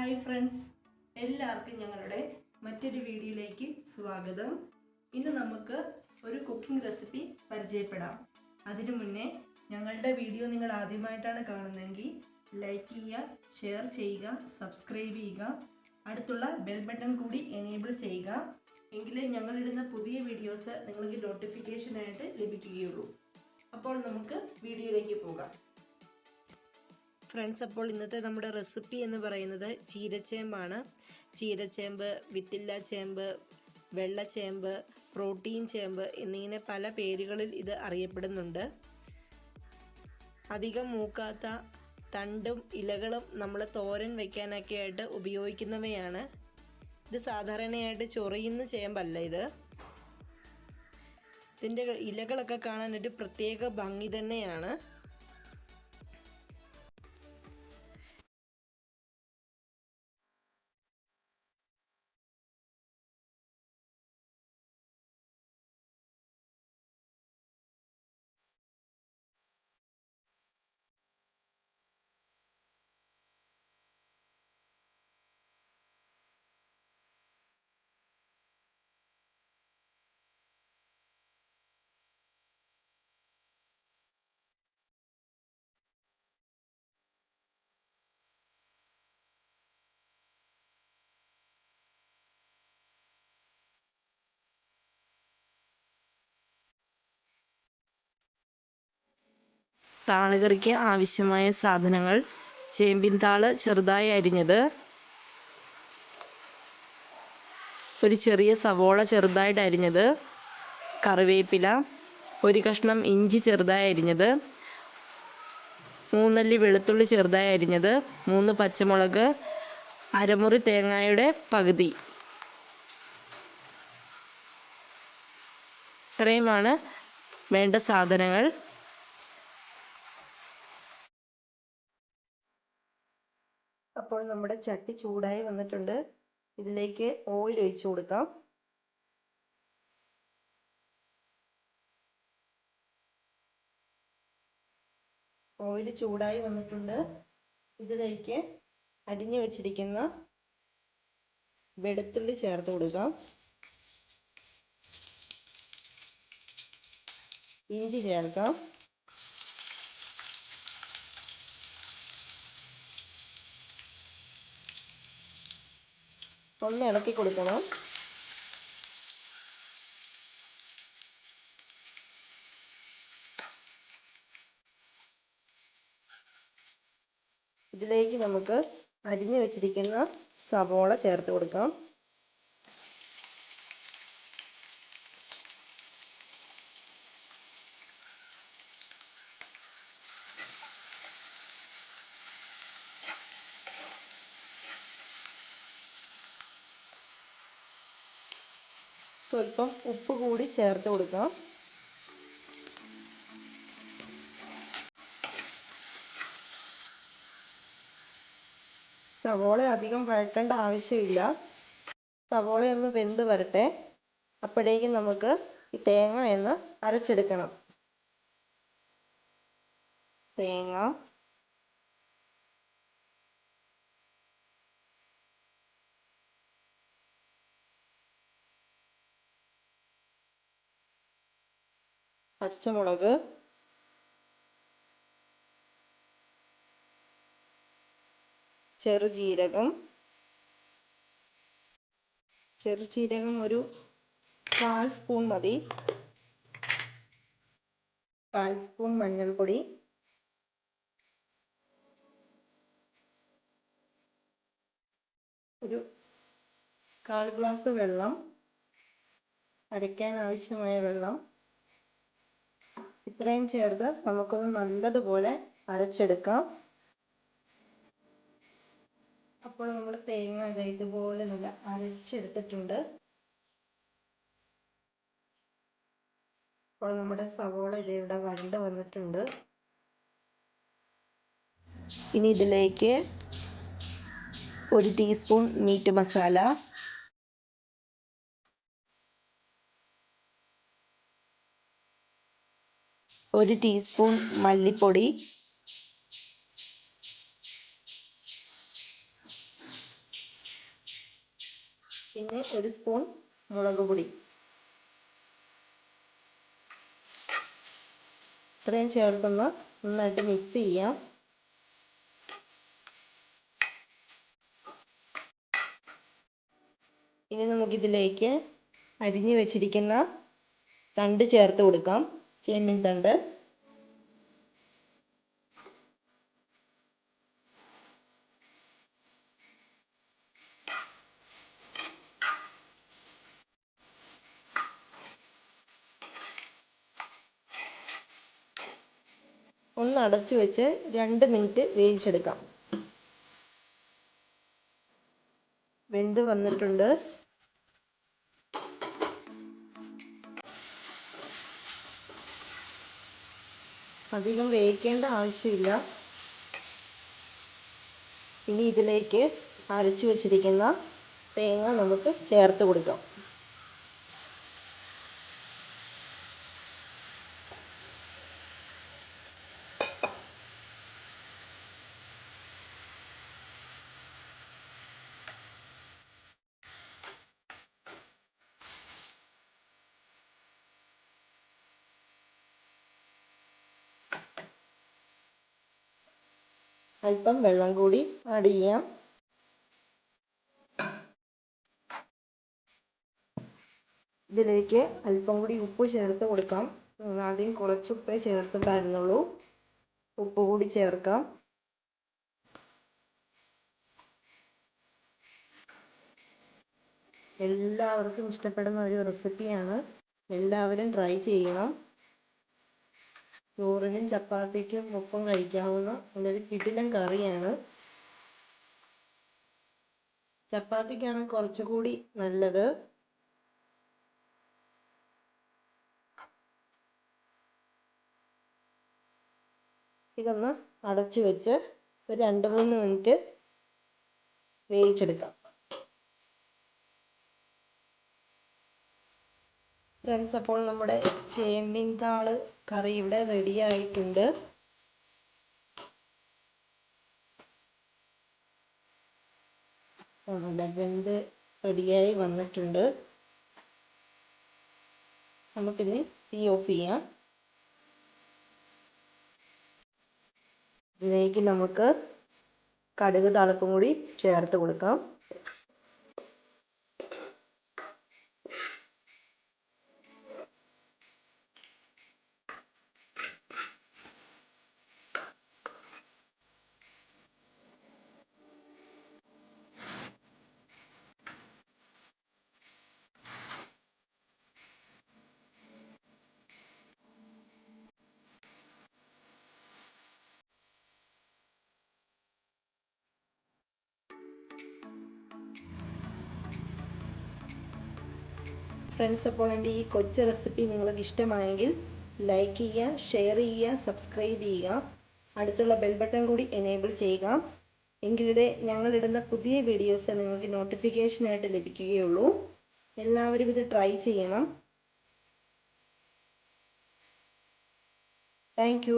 Hi friends എല്ലാവർക്കും ഞങ്ങളുടെ മറ്റൊരു വീഡിയോയിലേക്ക് സ്വാഗതം. ഇന്ന് നമുക്ക് ഒരു കുക്കിംഗ് റെസിപ്പി പരിചയപ്പെടാം. അതിനു മുന്നേ ഞങ്ങളുടെ വീഡിയോ നിങ്ങൾ ആദ്യമായിട്ടാണ് കാണുന്നതെങ്കിൽ ലൈക്ക് ചെയ്യുക ഷെയർ ചെയ്യുക സബ്സ്ക്രൈബ് ചെയ്യുക. അടുത്തുള്ള ബെൽ ബട്ടൺ കൂടി എനേബിൾ ചെയ്യുക. എങ്കിലേ ഞങ്ങളിടുന്ന പുതിയ വീഡിയോസ് നിങ്ങൾക്ക് നോട്ടിഫിക്കേഷനായിട്ട് ലഭിക്കുകയുള്ളൂ. അപ്പോൾ നമുക്ക് വീഡിയോയിലേക്ക് പോകാം. ഫ്രണ്ട്സ് അപ്പോൾ ഇന്നത്തെ നമ്മുടെ റെസിപ്പി എന്ന് പറയുന്നത് ചീരച്ചേമ്പാണ്. ചീരച്ചേമ്പ് വിത്തില്ല ചേമ്പ് വെള്ളച്ചേമ്പ് പ്രോട്ടീൻ ചേമ്പ് എന്നിങ്ങനെ പല പേരുകളിൽ ഇത് അറിയപ്പെടുന്നുണ്ട്. അധികം മൂക്കാത്ത തണ്ടും ഇലകളും നമ്മൾ തോരൻ വയ്ക്കാനൊക്കെ ആയിട്ട് ഉപയോഗിക്കുന്നവയാണ്. ഇത് സാധാരണയായിട്ട് ചൊറിയുന്ന ചേമ്പല്ല ഇത്. ഇതിന്റെ ഇലകളൊക്കെ കാണാൻ ഒരു പ്രത്യേക ഭംഗി തന്നെയാണ്. താളുകറിക്ക് ആവശ്യമായ സാധനങ്ങൾ. ചേമ്പിൻ താൾ ചെറുതായി അരിഞ്ഞത്. ഒരു ചെറിയ സവോള ചെറുതായിട്ട് അരിഞ്ഞത്. കറിവേപ്പില ഒരു കഷ്ണം ഇഞ്ചി ചെറുതായി അരിഞ്ഞത്. മൂന്നല്ലി വെളുത്തുള്ളി ചെറുതായി അരിഞ്ഞത്. മൂന്ന് പച്ചമുളക്. അരമുറി തേങ്ങയുടെ പകുതി. ഇത്രയുമാണ് വേണ്ട സാധനങ്ങൾ. അപ്പോൾ നമ്മുടെ ചട്ടി ചൂടായി വന്നിട്ടുണ്ട്. ഇതിലേക്ക് ഓയിൽ ഒഴിച്ചു കൊടുക്കാം. ഓയിൽ ചൂടായി വന്നിട്ടുണ്ട്. ഇതിലേക്ക് അരിഞ്ഞു വെച്ചിരിക്കുന്ന വെളുത്തുള്ളി ചേർത്ത് കൊടുക്കാം. ഇഞ്ചി ചേർക്കാം. ഒന്ന് ഇളക്കി കൊടുക്കണം. ഇതിലേക്ക് നമുക്ക് അരിഞ്ഞു വെച്ചിരിക്കുന്ന സവോള ചേർത്ത് കൊടുക്കാം. സ്വല്പം ഉപ്പ് കൂടി ചേർത്ത് കൊടുക്കാം. സവോള അധികം വഴറ്റേണ്ട ആവശ്യമില്ല. സവോള ഒന്ന് വെന്ത് വരട്ടെ. അപ്പോഴേക്കും നമുക്ക് ഈ തേങ്ങ ഒന്ന് അരച്ചെടുക്കണം. തേങ്ങ പച്ചമുളക്. ചെറുജീരകം. ചെറുജീരകം ഒരു കാൽ സ്പൂൺ മതി. കാൽ സ്പൂൺ മഞ്ഞൾപ്പൊടി. ഒരു കാൽ ഗ്ലാസ് വെള്ളം. അരയ്ക്കാൻ ആവശ്യമായ വെള്ളം. ഇത്രയും ചേർത്ത് നമുക്കൊന്ന് നല്ലതുപോലെ അരച്ചെടുക്കാം. അപ്പോൾ നമ്മൾ തേങ്ങ ഇത് ഇതുപോലെ നല്ല അരച്ചെടുത്തിട്ടുണ്ട്. അപ്പോൾ നമ്മുടെ സവോള ഇത് ഇവിടെ വരണ്ട് വന്നിട്ടുണ്ട്. ഇനി ഇതിലേക്ക് ഒരു ടീസ്പൂൺ മീറ്റ് മസാല ഒരു ടീസ്പൂൺ മല്ലിപ്പൊടി. പിന്നെ ഒരു സ്പൂൺ മുളക് പൊടി. ഇത്രയും ചേർക്കുന്ന നന്നായിട്ട് മിക്സ് ചെയ്യാം. ഇനി നമുക്കിതിലേക്ക് അരിഞ്ഞു വെച്ചിരിക്കുന്ന തണ്ട് ചേർത്ത് കൊടുക്കാം. തണ്ട് ഒന്ന് അടച്ചു വെച്ച് രണ്ട് മിനിറ്റ് വേവിച്ചെടുക്കാം. വെന്ത് വന്നിട്ടുണ്ട്. അധികം വേവിക്കേണ്ട ആവശ്യമില്ല. ഇനി ഇതിലേക്ക് അരച്ചു വെച്ചിരിക്കുന്ന തേങ്ങ നമുക്ക് ചേർത്ത് കൊടുക്കാം. അല്പം വെള്ളം കൂടി ആഡ് ചെയ്യാം. ഇതിലേക്ക് അല്പം കൂടി ഉപ്പ് ചേർത്ത് കൊടുക്കാം. ആദ്യം കുറച്ച് ഉപ്പേ ചേർത്തിട്ടായിരുന്നുള്ളൂ. ഉപ്പ് കൂടി ചേർക്കാം. എല്ലാവർക്കും ഇഷ്ടപ്പെടുന്ന ഒരു റെസിപ്പിയാണ്. എല്ലാവരും ട്രൈ ചെയ്യണം. ചോറിനും ചപ്പാത്തിക്കും ഒപ്പം കഴിക്കാവുന്ന നല്ലൊരു കിടിലൻ കറിയാണ്. ചപ്പാത്തിക്കാണ് കുറച്ചുകൂടി നല്ലത്. ഇതൊന്ന് അടച്ചു വെച്ച് ഒരു രണ്ട് മൂന്ന് മിനിറ്റ് വേവിച്ചെടുക്കാം. ഫ്രണ്ട്സ് അപ്പോൾ നമ്മുടെ ചേമ്പിൻ താൾ കറി ഇവിടെ റെഡി ആയിട്ടുണ്ട്. നമ്മുടെ വെന്ത് റെഡിയായി വന്നിട്ടുണ്ട്. നമുക്കിനി തീ ഓഫ് ചെയ്യാം. ഇതിലേക്ക് നമുക്ക് കടുക് താളിപ്പും കൂടി ചേർത്ത് കൊടുക്കാം. ഫ്രണ്ട്സ് അപ്പോൾ എന്റെ ഈ കൊച്ചു റെസിപ്പി നിങ്ങൾക്ക് ഇഷ്ടമായെങ്കിൽ ലൈക്ക് ചെയ്യുക ഷെയർ ചെയ്യുക സബ്സ്ക്രൈബ് ചെയ്യുക. അടുത്തുള്ള ബെൽ ബട്ടൺ കൂടി എനേബിൾ ചെയ്യുക. എങ്കിലേ ഞങ്ങളിടുന്ന പുതിയ വീഡിയോസ് നിങ്ങൾക്ക് നോട്ടിഫിക്കേഷനായിട്ട് ലഭിക്കുകയുള്ളൂ. എല്ലാവരും ഇത് ട്രൈ ചെയ്യണം. താങ്ക്